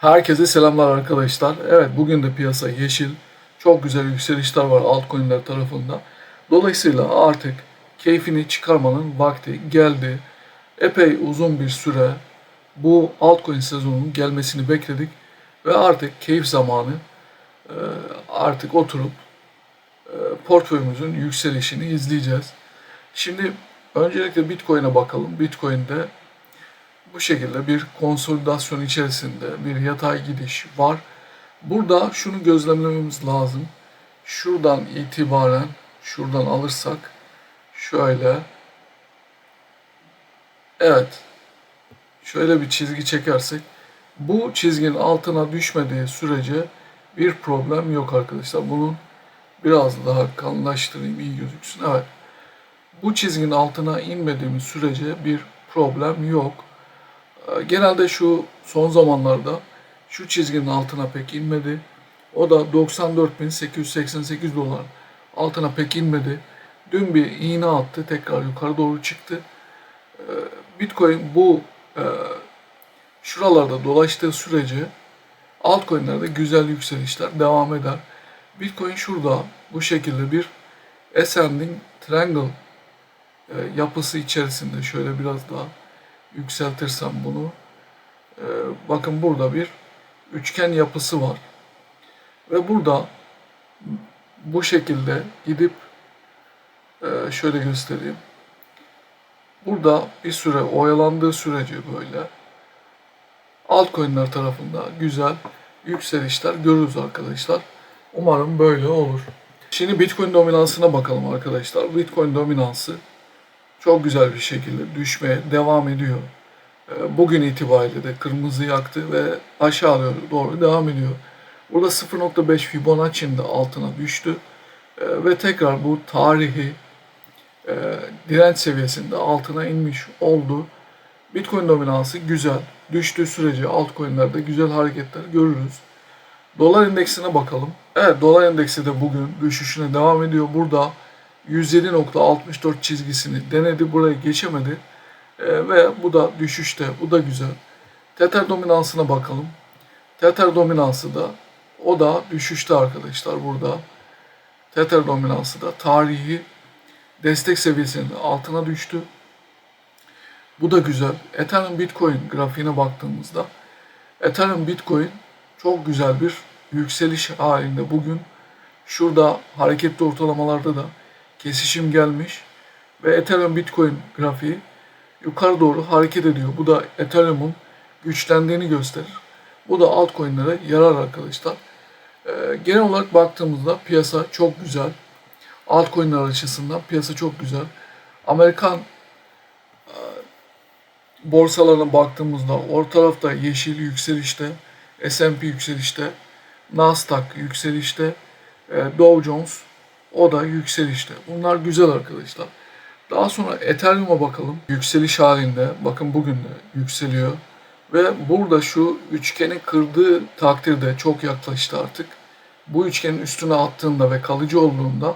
Herkese selamlar arkadaşlar. Evet bugün de piyasa yeşil. Çok güzel yükselişler var altcoin'ler tarafında. Dolayısıyla artık keyfini çıkarmanın vakti geldi. Epey uzun bir süre bu altcoin sezonunun gelmesini bekledik. Ve artık keyif zamanı Ee, artık oturup e, portföyümüzün yükselişini izleyeceğiz. Şimdi öncelikle Bitcoin'e bakalım. Bitcoin'de bu şekilde bir konsolidasyon içerisinde bir yatay gidiş var. Burada şunu gözlemlememiz lazım. Şuradan itibaren şuradan alırsak şöyle evet şöyle bir çizgi çekersek bu çizginin altına düşmediği sürece bir problem yok arkadaşlar. Bunun biraz daha kalınlaştırayım iyi gözüksün. Evet. Bu çizginin altına inmediğimiz sürece bir problem yok. Ee, Genelde şu son zamanlarda şu çizginin altına pek inmedi. O da 94.888 dolar altına pek inmedi. Dün bir iğne attı tekrar yukarı doğru çıktı. Ee, Bitcoin bu e, şuralarda dolaştığı sürece altcoin'lerde güzel yükselişler devam eder. Bitcoin şurada bu şekilde bir ascending triangle e, yapısı içerisinde şöyle biraz daha yükseltirsem bunu e, bakın burada bir üçgen yapısı var ve burada bu şekilde gidip e, şöyle göstereyim burada bir süre oyalandığı sürece böyle altcoin'ler tarafında güzel yükselişler görürüz arkadaşlar. Umarım böyle olur. Şimdi Bitcoin dominansına bakalım arkadaşlar. Bitcoin dominansı çok güzel bir şekilde düşmeye devam ediyor. Ee, Bugün itibariyle de kırmızı yaktı ve aşağı doğru devam ediyor. Burada 0.5 Fibonacci'nin de altına düştü. Ee, Ve tekrar bu tarihi e, direnç seviyesinde altına inmiş oldu. Bitcoin dominansı güzel. Düştüğü sürece altcoin'lerde güzel hareketler görürüz. Dolar endeksine bakalım. Evet dolar endeksi de bugün düşüşüne devam ediyor. Burada 107.64 çizgisini denedi. Burayı geçemedi. Ee, ve bu da düşüşte. Bu da güzel. Tether dominansına bakalım. Tether dominansı da o da düşüşte arkadaşlar burada. Tether dominansı da tarihi destek seviyesinin altına düştü. Bu da güzel. Ethereum Bitcoin grafiğine baktığımızda Ethereum Bitcoin çok güzel bir yükseliş halinde bugün. Şurada hareketli ortalamalarda da kesişim gelmiş ve Ethereum Bitcoin grafiği yukarı doğru hareket ediyor. Bu da Ethereum'un güçlendiğini gösterir. Bu da altcoin'lere yarar arkadaşlar. Ee, genel olarak baktığımızda piyasa çok güzel. Altcoin'ler açısından piyasa çok güzel. Amerikan e, borsalarına baktığımızda orta tarafta yeşil yükselişte, S&P yükselişte, Nasdaq yükselişte, e, Dow Jones o da yükselişte. Bunlar güzel arkadaşlar. Daha sonra Ethereum'a bakalım. Yükseliş halinde. Bakın bugün de yükseliyor. Ve burada şu üçgeni kırdığı takdirde çok yaklaştı artık. Bu üçgenin üstüne attığında ve kalıcı olduğunda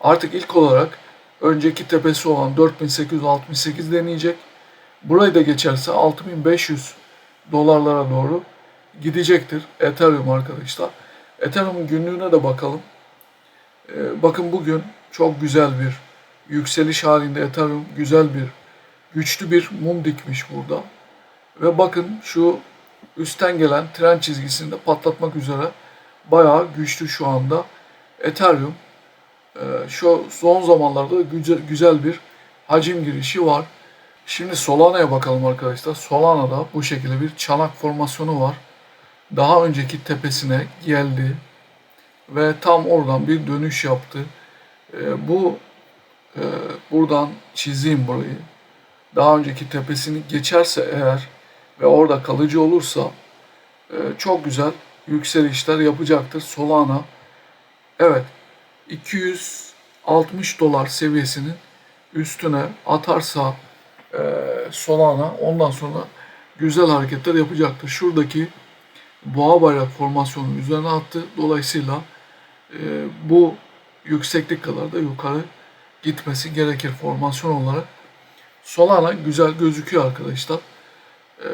artık ilk olarak önceki tepesi olan 4868 deneyecek. Burayı da geçerse 6500 dolarlara doğru gidecektir Ethereum arkadaşlar. Ethereum günlüğüne de bakalım. Ee, bakın bugün çok güzel bir yükseliş halinde Ethereum güzel bir güçlü bir mum dikmiş burada. Ve bakın şu üstten gelen tren çizgisini de patlatmak üzere bayağı güçlü şu anda. Ethereum Ee, şu son zamanlarda güzel, güzel bir hacim girişi var. Şimdi Solana'ya bakalım arkadaşlar. Solana'da bu şekilde bir çanak formasyonu var. Daha önceki tepesine geldi ve tam oradan bir dönüş yaptı. Ee, bu e, buradan çizeyim burayı. Daha önceki tepesini geçerse eğer ve orada kalıcı olursa e, çok güzel yükselişler yapacaktır Solana. Evet 260 dolar seviyesinin üstüne atarsa e, Solana ondan sonra güzel hareketler yapacaktır. Şuradaki boğa bayrak formasyonun üzerine attı. Dolayısıyla e, bu yükseklik kadar da yukarı gitmesi gerekir formasyon olarak. Solana güzel gözüküyor arkadaşlar. Ee,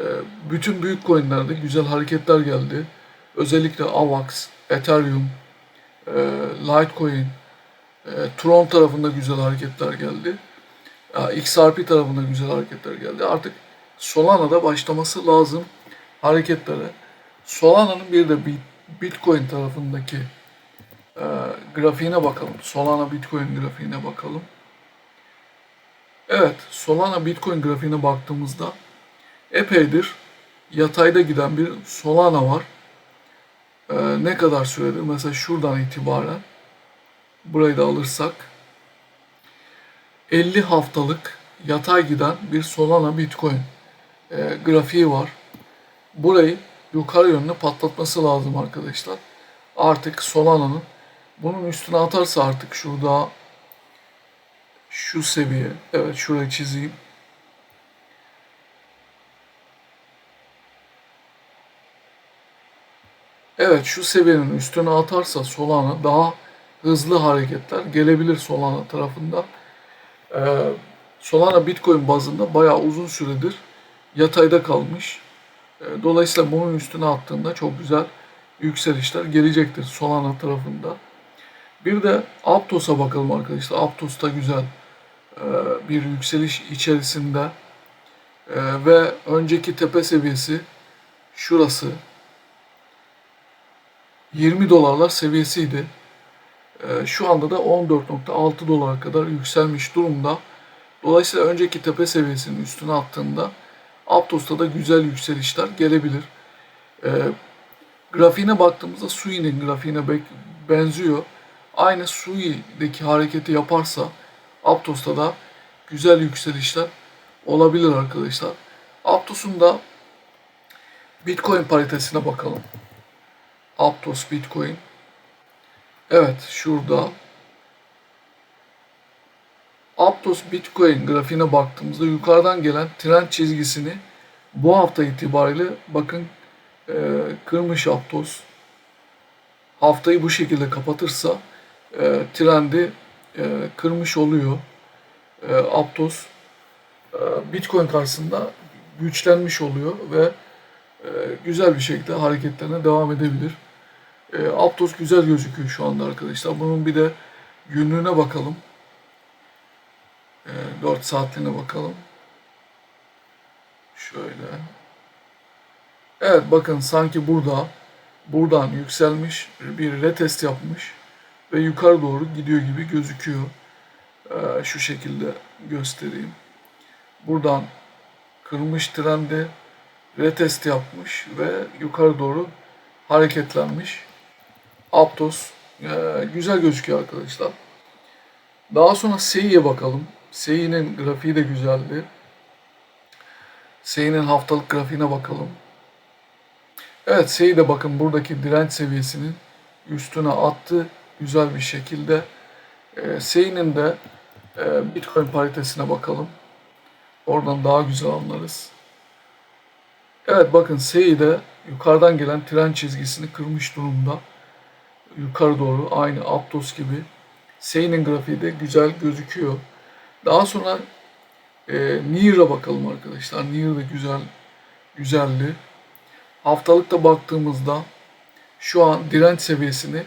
bütün büyük coinlerde güzel hareketler geldi. Özellikle AVAX, Ethereum, e, Litecoin, e, Tron tarafında güzel hareketler geldi. XRP tarafında güzel hareketler geldi. Artık Solana'da başlaması lazım hareketlere. Solana'nın bir de Bit- Bitcoin tarafındaki e, grafiğine bakalım. Solana Bitcoin grafiğine bakalım. Evet, Solana Bitcoin grafiğine baktığımızda epeydir yatayda giden bir Solana var. Ee, ne kadar süredir? Mesela şuradan itibaren burayı da alırsak 50 haftalık yatay giden bir Solana Bitcoin e, grafiği var. Burayı yukarı yönlü patlatması lazım arkadaşlar. Artık Solana'nın bunun üstüne atarsa artık şurada şu seviye. Evet şurayı çizeyim. Evet şu seviyenin üstüne atarsa Solana daha hızlı hareketler gelebilir Solana tarafından. Ee, Solana Bitcoin bazında bayağı uzun süredir yatayda kalmış. Ee, dolayısıyla bunun üstüne attığında çok güzel yükselişler gelecektir Solana tarafında. Bir de Aptos'a bakalım arkadaşlar. Aptos da güzel e, bir yükseliş içerisinde E, ve önceki tepe seviyesi şurası 20 dolarlar seviyesiydi. E, Şu anda da 14.6 dolara kadar yükselmiş durumda. Dolayısıyla önceki tepe seviyesinin üstüne attığında Aptos'ta da güzel yükselişler gelebilir. Grafiğine baktığımızda Sui'nin grafiğine benziyor. Aynı Sui'deki hareketi yaparsa Aptos'ta da güzel yükselişler olabilir arkadaşlar. Aptos'un da Bitcoin paritesine bakalım. Aptos Bitcoin. Evet şurada. Aptos Bitcoin grafiğine baktığımızda yukarıdan gelen trend çizgisini bu hafta itibariyle bakın e, kırmış Aptos. Haftayı bu şekilde kapatırsa e, trendi e, kırmış oluyor. E, Aptos e, Bitcoin karşısında güçlenmiş oluyor ve e, güzel bir şekilde hareketlerine devam edebilir. E, Aptos güzel gözüküyor şu anda arkadaşlar. Bunun bir de günlüğüne bakalım. E, 4 saatliğine bakalım. Şöyle. Evet bakın sanki burada buradan yükselmiş bir retest yapmış ve yukarı doğru gidiyor gibi gözüküyor. E, şu şekilde göstereyim. Buradan kırmış trendi retest yapmış ve yukarı doğru hareketlenmiş. Aptos e, güzel gözüküyor arkadaşlar. Daha sonra Sei'ye bakalım. Sei'nin grafiği de güzeldi. Sei'nin haftalık grafiğine bakalım. Evet Sei de bakın buradaki direnç seviyesinin üstüne attı. Güzel bir şekilde. E, Sei'nin de e, Bitcoin paritesine bakalım. Oradan daha güzel anlarız. Evet bakın Sei de yukarıdan gelen tren çizgisini kırmış durumda. Yukarı doğru aynı Aptos gibi. Sei'nin grafiği de güzel gözüküyor. Daha sonra e, Near'a bakalım arkadaşlar. Near da güzel, güzeldi. Haftalıkta baktığımızda şu an direnç seviyesini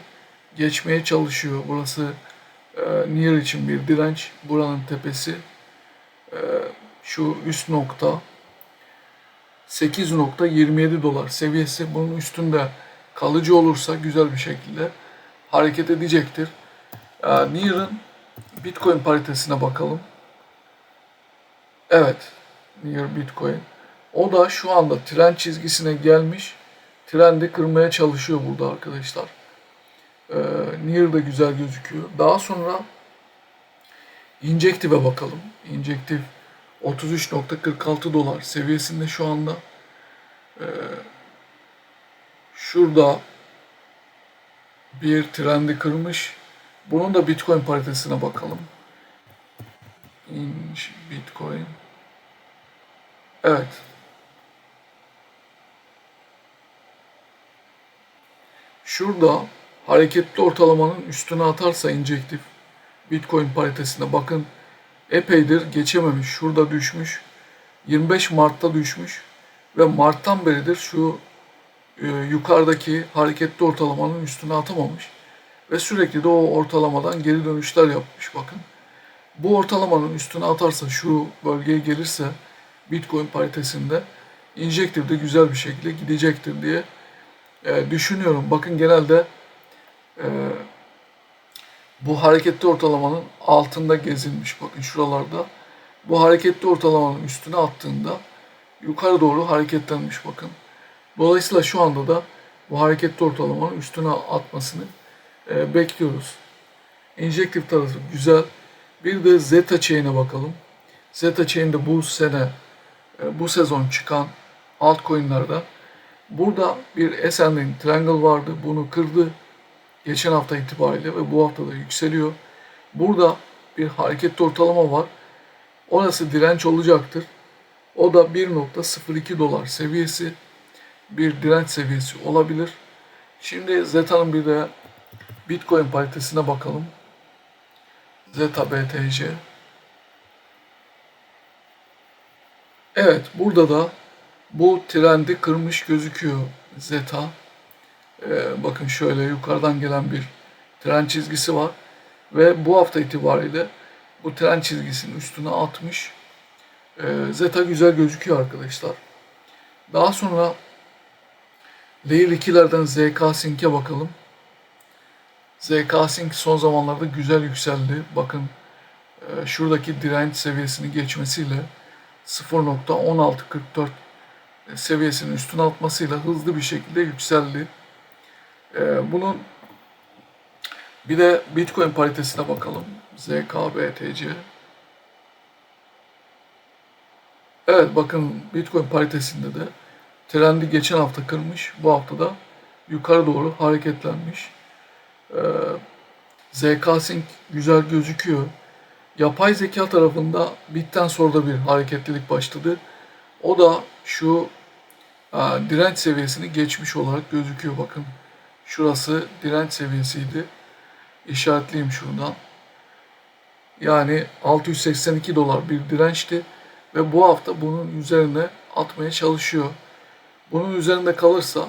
geçmeye çalışıyor. Burası e, Near için bir direnç. Buranın tepesi e, şu üst nokta 8.27 dolar seviyesi bunun üstünde kalıcı olursa güzel bir şekilde hareket edecektir. Ee, Near'ın Bitcoin paritesine bakalım. Evet, Near Bitcoin. O da şu anda trend çizgisine gelmiş. Trendi kırmaya çalışıyor burada arkadaşlar. Ee, Near da güzel gözüküyor. Daha sonra Injective'e bakalım. Injective 33.46 dolar seviyesinde şu anda. Ee, şurada bir trendi kırmış. Bunun da Bitcoin paritesine bakalım. Inch Bitcoin. Evet. Şurada hareketli ortalamanın üstüne atarsa injektif Bitcoin paritesine bakın epeydir geçememiş. Şurada düşmüş. 25 Mart'ta düşmüş ve Mart'tan beridir şu e, yukarıdaki hareketli ortalamanın üstüne atamamış ve sürekli de o ortalamadan geri dönüşler yapmış bakın. Bu ortalamanın üstüne atarsa şu bölgeye gelirse Bitcoin paritesinde injektif de güzel bir şekilde gidecektir diye e, düşünüyorum. Bakın genelde bu hareketli ortalamanın altında gezilmiş. Bakın şuralarda. Bu hareketli ortalamanın üstüne attığında yukarı doğru hareketlenmiş bakın. Dolayısıyla şu anda da bu hareketli ortalamanın üstüne atmasını e, bekliyoruz. Injective tarafı güzel. Bir de Zeta Chain'e bakalım. Zeta Chain'de bu sene, e, bu sezon çıkan altcoin'lerden burada bir ascending triangle vardı. Bunu kırdı. Geçen hafta itibariyle ve bu hafta da yükseliyor. Burada bir hareketli ortalama var. Orası direnç olacaktır. O da 1.02 dolar seviyesi bir direnç seviyesi olabilir. Şimdi Zeta'nın bir de Bitcoin paritesine bakalım. Zeta BTC. Evet burada da bu trendi kırmış gözüküyor Zeta. Ee, bakın şöyle yukarıdan gelen bir tren çizgisi var. Ve bu hafta itibariyle bu tren çizgisinin üstüne atmış. Ee, Zeta güzel gözüküyor arkadaşlar. Daha sonra Layer 2'lerden ZK Sync'e bakalım. ZK Sync son zamanlarda güzel yükseldi. Bakın e, şuradaki direnç seviyesini geçmesiyle 0.1644 seviyesinin üstüne atmasıyla hızlı bir şekilde yükseldi. E, bunun bir de Bitcoin paritesine bakalım. ZKBTC. Evet bakın Bitcoin paritesinde de trendi geçen hafta kırmış. Bu hafta da yukarı doğru hareketlenmiş. Ee, ZK Sync güzel gözüküyor. Yapay zeka tarafında bitten sonra da bir hareketlilik başladı. O da şu e, direnç seviyesini geçmiş olarak gözüküyor. Bakın şurası direnç seviyesiydi. İşaretleyeyim şuradan. Yani 682 dolar bir dirençti ve bu hafta bunun üzerine atmaya çalışıyor. Bunun üzerinde kalırsa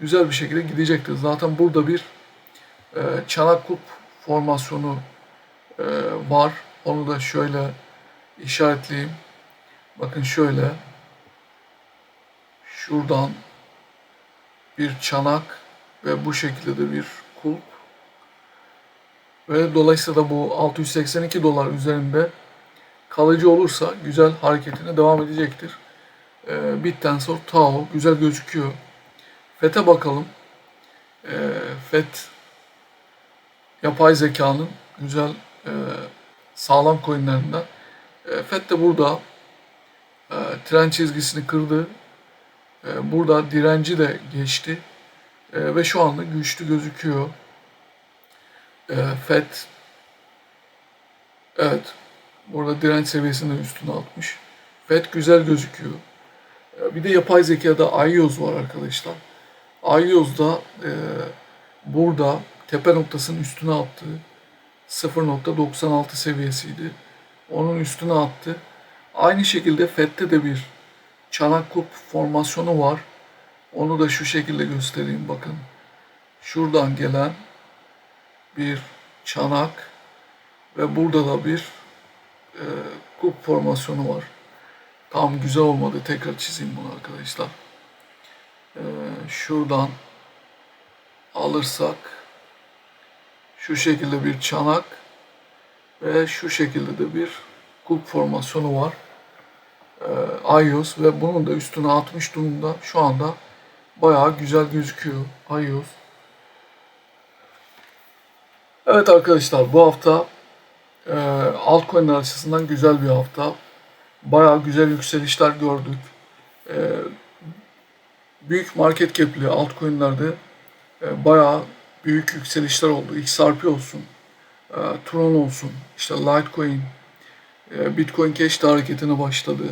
güzel bir şekilde gidecektir. Zaten burada bir e, çanak kup formasyonu e, var. Onu da şöyle işaretleyeyim. Bakın şöyle şuradan bir çanak ve bu şekilde de bir kulp ve dolayısıyla da bu 682 dolar üzerinde kalıcı olursa güzel hareketine devam edecektir. E, bitten sonra Tao güzel gözüküyor. FET'e bakalım. E, FET yapay zekanın güzel e, sağlam coinlerinden. E, FET de burada e, tren çizgisini kırdı. E, burada direnci de geçti. E, ve şu anda güçlü gözüküyor. E, FED evet burada direnç seviyesini üstüne atmış. FED güzel gözüküyor. E, bir de yapay zekada IOS var arkadaşlar. IOS'da e, burada tepe noktasının üstüne attığı 0.96 seviyesiydi. Onun üstüne attı. Aynı şekilde FED'de de bir çanak kup formasyonu var. Onu da şu şekilde göstereyim bakın. Şuradan gelen bir çanak ve burada da bir e, kup formasyonu var. Tam güzel olmadı. Tekrar çizeyim bunu arkadaşlar. E, şuradan alırsak şu şekilde bir çanak ve şu şekilde de bir kup formasyonu var. E, iOS ve bunun da üstüne 60 durumda şu anda bayağı güzel gözüküyor iOS. Evet arkadaşlar bu hafta e, altcoin'ler açısından güzel bir hafta. Bayağı güzel yükselişler gördük. E, büyük market cap'li altcoin'lerde e, bayağı büyük yükselişler oldu. XRP olsun, e, Tron olsun, işte Litecoin, e, Bitcoin Cash de hareketine başladı.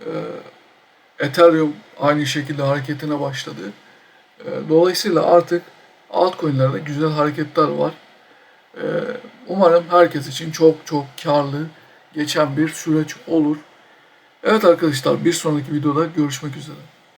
E, Ethereum aynı şekilde hareketine başladı. E, dolayısıyla artık altcoin'lerde güzel hareketler var. E, umarım herkes için çok çok karlı geçen bir süreç olur. Evet arkadaşlar bir sonraki videoda görüşmek üzere.